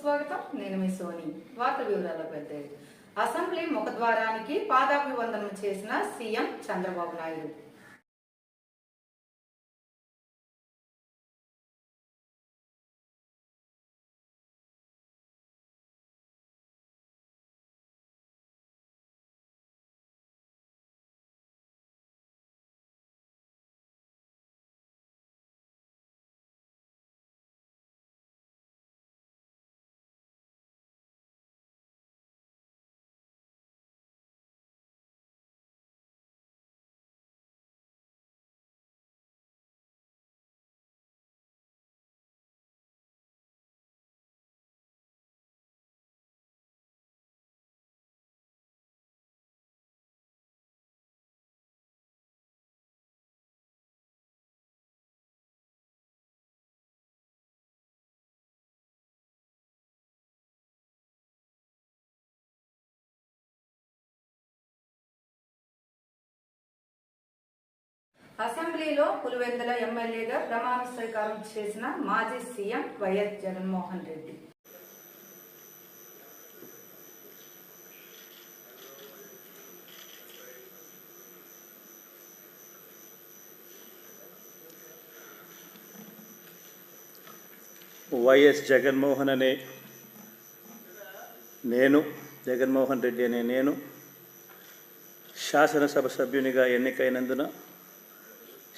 సుస్వాగతం నేను మీ సోని. వార్త వివరాలకు వెళ్తే అసెంబ్లీ ముఖద్వారానికి పాదాభివందనం చేసిన సీఎం చంద్రబాబు నాయుడు. అసెంబ్లీలో పులివెందుల ఎమ్మెల్యేగా ప్రమాణ స్వీకారం చేసిన మాజీ CM YS Jaganmohan Reddy. YS Jaganmohan అనే నేను జగన్మోహన్ రెడ్డి అనే నేను శాసనసభ సభ్యునిగా ఎన్నికైనందున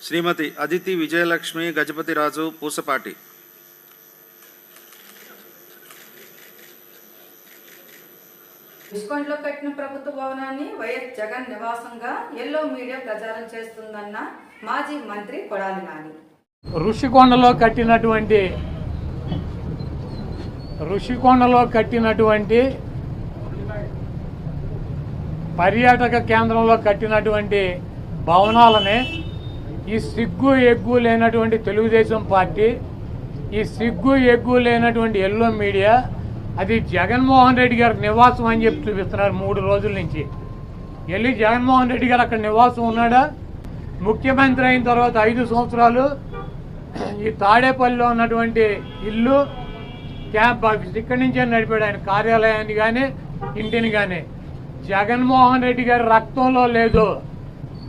శ్రీమతి అదితి విజయలక్ష్మి గజపతిరాజు పూసపాటి. రిషికొండలో కట్టిన ప్రభుత్వ భవనాన్ని వైఎస్ జగన్ నివాసంగా ఎల్లో మీడియా ప్రచారం చేస్తుందన్న మాజీ మంత్రి కొడాలి నాని. ఋషికొండలో కట్టినటువంటి ఋషికొండలో కట్టినటువంటి పర్యాటక కేంద్రంలో కట్టినటువంటి భవనాలని ఈ సిగ్గు ఎగ్గు లేనటువంటి తెలుగుదేశం పార్టీ ఈ సిగ్గు ఎగ్గు లేనటువంటి ఎల్లో మీడియా అది జగన్మోహన్ రెడ్డి గారి నివాసం అని చెప్పి చూపిస్తున్నారు మూడు రోజుల నుంచి. వెళ్ళి జగన్మోహన్ రెడ్డి గారు అక్కడ నివాసం ఉన్నాడా? ముఖ్యమంత్రి అయిన తర్వాత ఐదు సంవత్సరాలు ఈ తాడేపల్లిలో ఉన్నటువంటి ఇల్లు క్యాంప్ ఆఫీస్ ఇక్కడి నుంచే నడిపాడు ఆయన కార్యాలయాన్ని కానీ ఇంటిని కానీ జగన్మోహన్ రెడ్డి గారి రక్తంలో లేదు.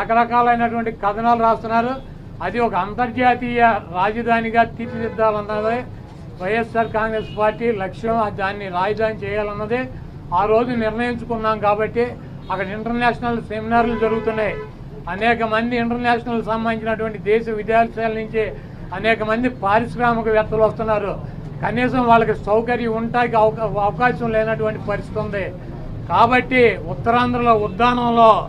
రకరకాలైనటువంటి కథనాలు రాస్తున్నారు. అది ఒక అంతర్జాతీయ రాజధానిగా తీర్చిదిద్దాలన్నదే వైఎస్ఆర్ కాంగ్రెస్ పార్టీ లక్ష్యం. దాన్ని రాజధాని చేయాలన్నదే ఆ రోజు నిర్ణయించుకున్నాం కాబట్టి అక్కడ ఇంటర్నేషనల్ సెమినార్లు జరుగుతున్నాయి. అనేక మంది ఇంటర్నేషనల్ సంబంధించినటువంటి దేశ విదేశాల నుంచి అనేక మంది పారిశ్రామికవేత్తలు వస్తున్నారు. కనీసం వాళ్ళకి సౌకర్యం ఉండటానికి అవకా- అవకాశం లేనటువంటి పరిస్థితి ఉంది. కాబట్టి ఉత్తరాంధ్రలో ఉద్దానంలో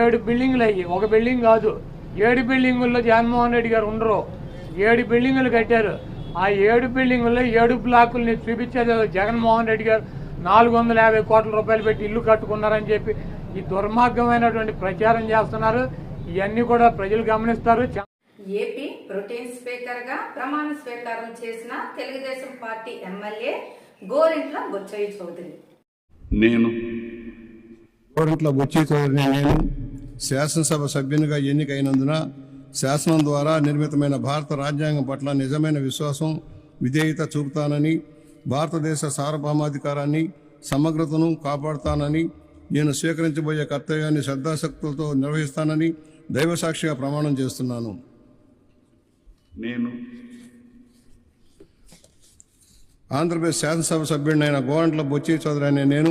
ఏడు బిల్డింగ్లు అయ్యి ఒక బిల్డింగ్ కాదు. ఏడు బిల్డింగుల్లో జగన్మోహన్ రెడ్డి గారు ఉండరు. ఏడు బిల్డింగులు కట్టారు. ఆ ఏడు బిల్డింగుల్లో ఏడు బ్లాకుల్ని చూపించేది జగన్మోహన్ రెడ్డి గారు. నాలుగు వందల యాభై కోట్ల రూపాయలు పెట్టి ఇల్లు కట్టుకున్నారని చెప్పి ఈ దుర్మార్గమైనటువంటి ప్రచారం చేస్తున్నారు. ఇవన్నీ కూడా ప్రజలు గమనిస్తారు. ఏపీ ప్రొటేన్ స్పీకర్గా ప్రమాణ స్వీకారం చేసిన తెలుగుదేశం పార్టీ ఎమ్మెల్యే గోరింట్ల బొచ్చయ్య చౌదరి. నేను కోరింట్ల బుచ్చి చౌదరిని నేను శాసనసభ సభ్యునిగా ఎన్నికైనందున శాసనం ద్వారా నిర్మితమైన భారత రాజ్యాంగం పట్ల నిజమైన విశ్వాసం విధేయత చూపుతానని భారతదేశ సార్వభౌమాధికారాన్ని సమగ్రతను కాపాడుతానని నేను స్వీకరించబోయే కర్తవ్యాన్ని శ్రద్ధాశక్తులతో నిర్వహిస్తానని దైవసాక్షిగా ప్రమాణం చేస్తున్నాను. నేను ఆంధ్రప్రదేశ్ శాసనసభ సభ్యుడినైన గోరంట్ల బొచ్చి చౌదరి అనే నేను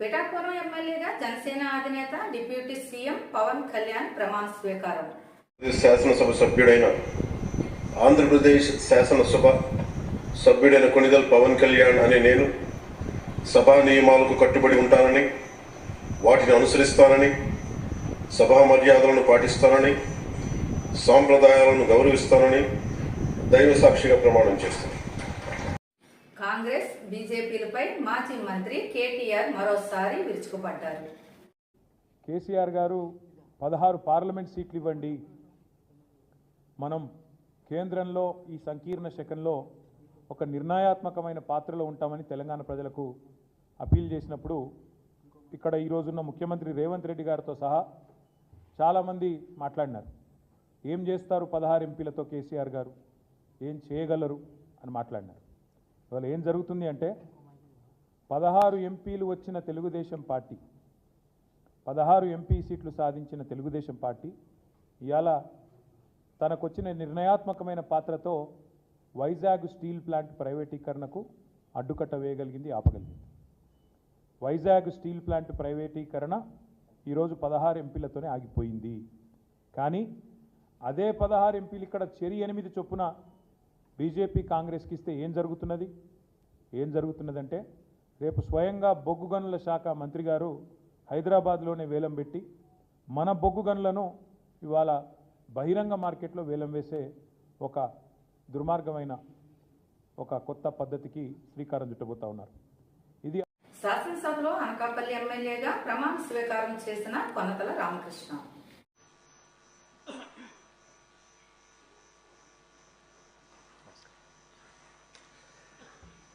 పిఠాపురం ఎమ్మెల్యేగా జనసేన అధినేత డిప్యూటీ సీఎం పవన్ కళ్యాణ్ ప్రమాణ స్వీకారం. శాసనసభ సభ్యుడైన ఆంధ్రప్రదేశ్ శాసనసభ సభ్యుడైన కొణిదల్ పవన్ కళ్యాణ్ అనే నేను సభా నియమాలకు కట్టుబడి ఉంటానని వాటిని అనుసరిస్తానని సభా మర్యాదలను పాటిస్తానని సాంప్రదాయాలను గౌరవిస్తానని దైవ సాక్షిగా ప్రమాణం చేస్తాను. కాంగ్రెస్ బీజేపీలపై మాజీ మంత్రి కేటీఆర్ మరోసారి విరుచుకుపడ్డారు. కేసీఆర్ గారు పదహారు పార్లమెంట్ సీట్లు ఇవ్వండి. మనం కేంద్రంలో ఈ సంకీర్ణ శకంలో ఒక నిర్ణయాత్మకమైన పాత్రలో ఉంటామని తెలంగాణ ప్రజలకు అపీల్ చేసినప్పుడు ఇక్కడ ఈరోజున్న ముఖ్యమంత్రి రేవంత్ రెడ్డి గారితో సహా చాలామంది మాట్లాడినారు. ఏం చేస్తారు పదహారు ఎంపీలతో కేసీఆర్ గారు? ఏం చేయగలరు? అని మాట్లాడినారు. ఇవాళ ఏం జరుగుతుంది అంటే పదహారు ఎంపీలు వచ్చిన తెలుగుదేశం పార్టీ పదహారు ఎంపీ సీట్లు సాధించిన తెలుగుదేశం పార్టీ ఇవాళ తనకొచ్చిన నిర్ణయాత్మకమైన పాత్రతో వైజాగ్ స్టీల్ ప్లాంట్ ప్రైవేటీకరణకు అడ్డుకట్ట వేయగలిగింది ఆపగలిగింది. వైజాగ్ స్టీల్ ప్లాంట్ ప్రైవేటీకరణ ఈరోజు పదహారు ఎంపీలతోనే ఆగిపోయింది. కానీ అదే పదహారు ఎంపీలు ఇక్కడ చెరి ఎనిమిది చొప్పున బీజేపీ కాంగ్రెస్కి ఇస్తే ఏం జరుగుతున్నది? ఏం జరుగుతున్నదంటే రేపు స్వయంగా బొగ్గు గనుల శాఖ మంత్రి గారు హైదరాబాద్లోనే వేలం పెట్టి మన బొగ్గు గనులను ఇవాళ బహిరంగ మార్కెట్లో వేలం వేసే ఒక దుర్మార్గమైన ఒక కొత్త పద్ధతికి శ్రీకారం చుట్టబోతా ఉన్నారు. ఇది శాసనసభలో అనకాపల్లి ఎమ్మెల్యేగా ప్రమాణ స్వీకారం చేసిన కొనతల రామకృష్ణ.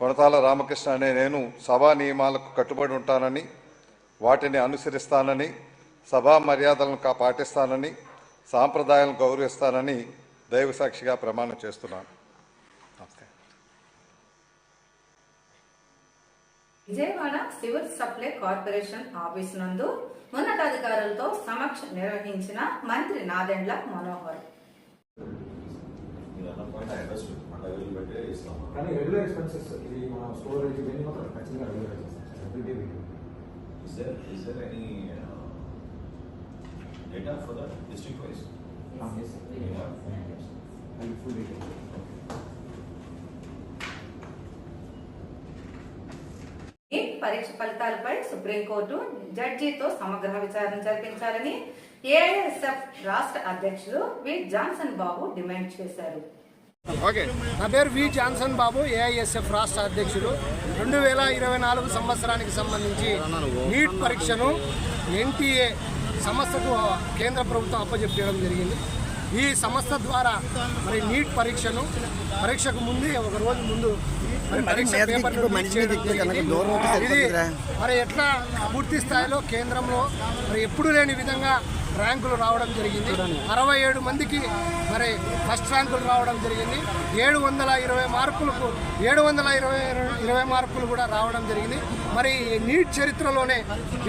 కొనతాల రామకృష్ణ అనే నేను సభా నియమాలకు కట్టుబడి ఉంటానని వాటిని అనుసరిస్తానని సభా మర్యాదలను కా పాటిస్తానని సాంప్రదాయాలను గౌరవిస్తానని దైవసాక్షిగా ప్రమాణం చేస్తున్నాను. Vijayawada civil supply corporation office నందు ఉన్నతాధికారులతో సమక్ష నిర్వహించిన మంత్రి నాదెండ్ల మనోహర్. కానీ రెగ్యులర్ ఎక్స్పెన్సెస్ ఇది మన స్టోరేజ్ ఇవన్నీ మాత్రం ఖచ్చితంగా regular expenses everyday uh, data for that district wise? Full detail ఈ పరీక్ష ఫలితాలపై సుప్రీంకోర్టు జడ్జితో సమగ్ర విచారణ జరిపించాలని ఏఐఎస్ఎఫ్ రాష్ట్ర అధ్యక్షులు వి. జాన్సన్ బాబు డిమాండ్ చేశారు. ఓకే. నా పేరు వి జాన్సన్ బాబు ఏఐఎస్ఎఫ్ రాష్ట్ర అధ్యక్షుడు. రెండు వేల ఇరవై నాలుగు సంవత్సరానికి సంబంధించి నీట్ పరీక్షను ఎన్టీఏ సంస్థకు కేంద్ర ప్రభుత్వం అప్పచెప్పడం జరిగింది. ఈ సంస్థ ద్వారా మరి నీట్ పరీక్షను పరీక్షకు ముందే ఒక రోజు ముందు. ఇది మరి ఎట్లా పూర్తి స్థాయిలో కేంద్రంలో మరి ఎప్పుడు లేని విధంగా ర్యాంకులు రావడం జరిగింది. అరవై ఏడు మందికి మరి ఫస్ట్ ర్యాంకులు రావడం జరిగింది. ఏడు వందల ఇరవై మార్కులకు ఏడు వందల ఇరవై ఇరవై మార్కులు కూడా రావడం జరిగింది. మరి నీట్ చరిత్రలోనే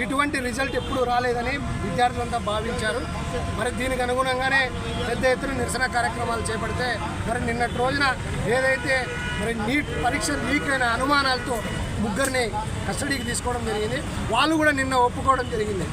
ఇటువంటి రిజల్ట్ ఎప్పుడు రాలేదని విద్యార్థులంతా భావించారు. మరి దీనికి అనుగుణంగానే పెద్ద ఎత్తున నిరసన కార్యక్రమాలు చేపడితే మరి నిన్నటి రోజున ఏదైతే మరి నీట్ పరీక్ష లీక్ అయిన అనుమానాలతో ముగ్గురిని కస్టడీకి తీసుకోవడం జరిగింది. వాళ్ళు కూడా నిన్న ఒప్పుకోవడం జరిగింది.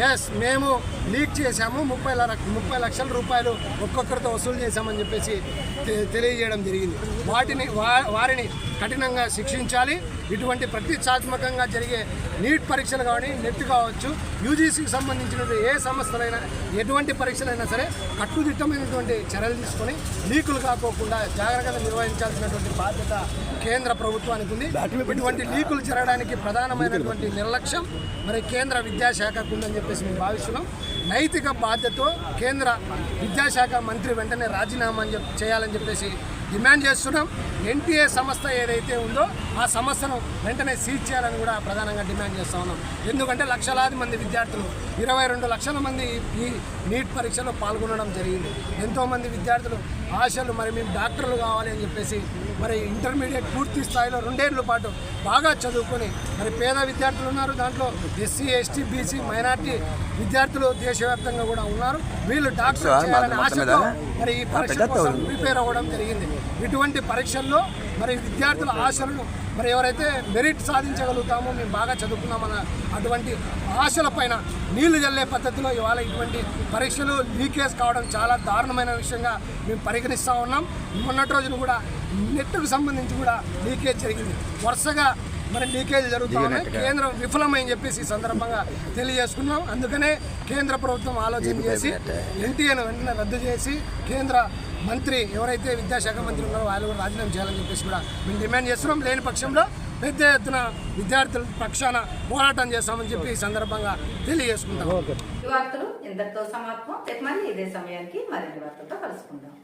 ఎస్ మేము లీక్ చేశాము. ముప్పై ముప్పై లక్షల రూపాయలు ఒక్కొక్కరితో వసూలు చేశామని చెప్పేసి తె- తెలియజేయడం జరిగింది. వాటిని వా- వారిని కఠినంగా శిక్షించాలి. ఇటువంటి ప్రతిష్టాత్మకంగా జరిగే నీట్ పరీక్షలు కానీ నెట్ కావచ్చు యూజీసీకి సంబంధించిన ఏ సంస్థలైనా ఎటువంటి పరీక్షలైనా సరే కట్టుదిట్టమైనటువంటి చర్యలు తీసుకొని లీకులు కాకోకుండా జాగ్రత్తగా నిర్వహించాల్సినటువంటి బాధ్యత కేంద్ర ప్రభుత్వానికి ఉంది. ఇటువంటి లీకులు జరగడానికి ప్రధానమైనటువంటి నిర్లక్ష్యం మరి కేంద్ర విద్యాశాఖకు ఉందని చెప్పేసి మేము భావిస్తున్నాం. నైతిక బాధ్యతతో కేంద్ర విద్యాశాఖ మంత్రి వెంటనే రాజీనామా చేయాలని చెప్పేసి డిమాండ్ చేస్తున్నాం. ఎన్టీఏ సంస్థ ఏదైతే ఉందో ఆ సంస్థను వెంటనే సీజ్ చేయాలని కూడా ప్రధానంగా డిమాండ్ చేస్తూ ఉన్నాం. ఎందుకంటే లక్షలాది మంది విద్యార్థులు ఇరవై రెండు లక్షల మంది ఈ నీట్ పరీక్షలో పాల్గొనడం జరిగింది. ఎంతోమంది విద్యార్థులు ఆశలు మరి మేము డాక్టర్లు కావాలి అని చెప్పేసి మరి ఇంటర్మీడియట్ పూర్తి స్థాయిలో రెండేళ్ళ పాటు బాగా చదువుకొని మరి పేద విద్యార్థులు ఉన్నారు. దాంట్లో ఎస్సీ ఎస్టీ బీసీ మైనార్టీ విద్యార్థులు దేశవ్యాప్తంగా కూడా ఉన్నారు. వీళ్ళు డాక్టర్ చేయాలనే ఆశతో మరి ఈ పరీక్ష కోసం ప్రిపేర్ అవ్వడం జరిగింది. ఇటువంటి పరీక్షల్లో మరి విద్యార్థుల ఆశలను మరి ఎవరైతే మెరిట్ సాధించగలుగుతామో మేము బాగా చదువుకున్నామన్న అటువంటి ఆశల పైన నీళ్ళు జల్లే పద్ధతిలో ఇవాళ ఇటువంటి పరీక్షలు లీకేజ్ కావడం చాలా దారుణమైన విషయంగా మేము పరిగణిస్తూ ఉన్నాం. మొన్నటి రోజున కూడా నెట్కు సంబంధించి కూడా లీకేజ్ జరిగింది. వరుసగా మరి లీకేజ్ జరుగుతూ ఉన్నాయి. కేంద్రం విఫలమని చెప్పేసి ఈ సందర్భంగా తెలియజేసుకున్నాం. అందుకనే కేంద్ర ప్రభుత్వం ఆలోచన చేసి ఎన్టీఏను వెంటనే రద్దు చేసి కేంద్ర మంత్రి ఎవరైతే విద్యాశాఖ మంత్రి ఉన్నారో వాళ్ళు కూడా రాజీనామా చేయాలని చెప్పేసి కూడా మేము డిమాండ్ చేస్తున్నాం. లేని పక్షంలో పెద్ద ఎత్తున విద్యార్థుల పక్షాన పోరాటం చేస్తామని చెప్పి ఈ సందర్భంగా తెలియజేసుకుంటాం. వార్తలు ఇంతటితో సమాప్తం. మళ్ళీ ఇదే సమయానికి మరిన్ని వార్తలతో కలుసుకుందాం.